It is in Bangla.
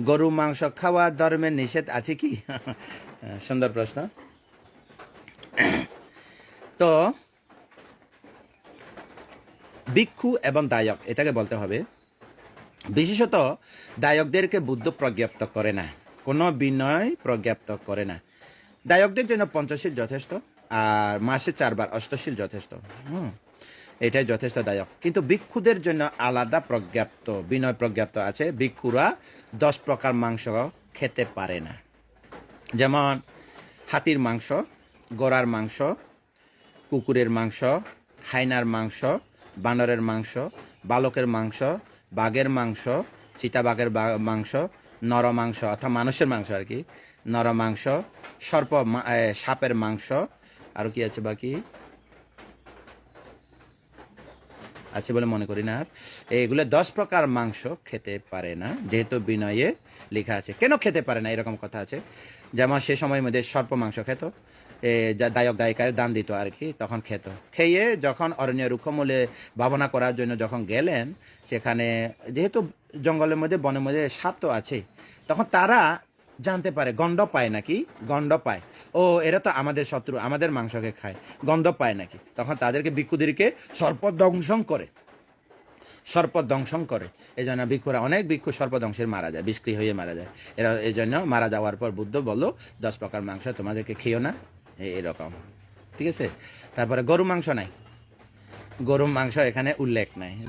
গরু মাংস খাওয়া ধর্মের নিষেধ আছে কি? সুন্দর প্রশ্ন। তো, ভিক্ষু এবং দায়ক, এটাকে বলতে হবে। বিশেষত, দায়কদেরকে বুদ্ধ প্রজ্ঞাপ্ত করে না, কোনো বিনয় প্রজ্ঞাপ্ত করে না। দায়কদের জন্য পঞ্চশীল যথেষ্ট, আর মাসে চারবার অষ্টশীল যথেষ্ট। হুম, এটাই যথেষ্ট দায়ক। কিন্তু ভিক্ষুদের জন্য আলাদা প্রজ্ঞাপ্ত, বিনয় প্রজ্ঞাপ্ত আছে। ভিক্ষুরা দশ প্রকার মাংস খেতে পারে না। যেমন, হাতির মাংস, গোড়ার মাংস, কুকুরের মাংস, হাইনার মাংস, বানরের মাংস, বালকের মাংস, বাঘের মাংস, চিতাবাঘের মাংস, নর মাংস অর্থাৎ মানুষের মাংস আর কি, নর মাংস, সর্প সাপের মাংস, আর কি আছে বাকি? আছে বলে মনে করি না আর। এগুলো দশ প্রকার মাংস খেতে পারে না, যেহেতু বিনয়ে লেখা আছে। কেন খেতে পারে না? এরকম কথা আছে। যেমন সে সময়ের মধ্যে সর্প মাংস খেত যা দায়ক দায়িকায় দান দিত আর কি, তখন খেত। খেয়ে যখন অরণ্য রুক্ষমূলে ভাবনা করার জন্য যখন গেলেন, সেখানে যেহেতু জঙ্গলের মধ্যে বনের মধ্যে সাপ তো আছে তখন তারা জানতে পারে, গন্ধ পায় নাকি? গন্ধ পায়। ও, এরা তো আমাদের শত্রু, আমাদের মাংসকে খায়। গন্ধ পায় নাকি? তখন তাদেরকে ভিক্ষুদেরকে সর্প দংশন করে। সর্প দংশন করে। এই জন্য ভিক্ষুরা, অনেক ভিক্ষু সর্প দংশের মারা যায়, বিষক্রিয় হয়ে মারা যায়। এরা এই জন্য মারা যাওয়ার পর বুদ্ধ বলল, দশ প্রকার মাংস তোমাদেরকে খেও না? এরকম। ঠিক আছে? তারপরে গরু মাংস নাই। গরু মাংস এখানে উল্লেখ নাই।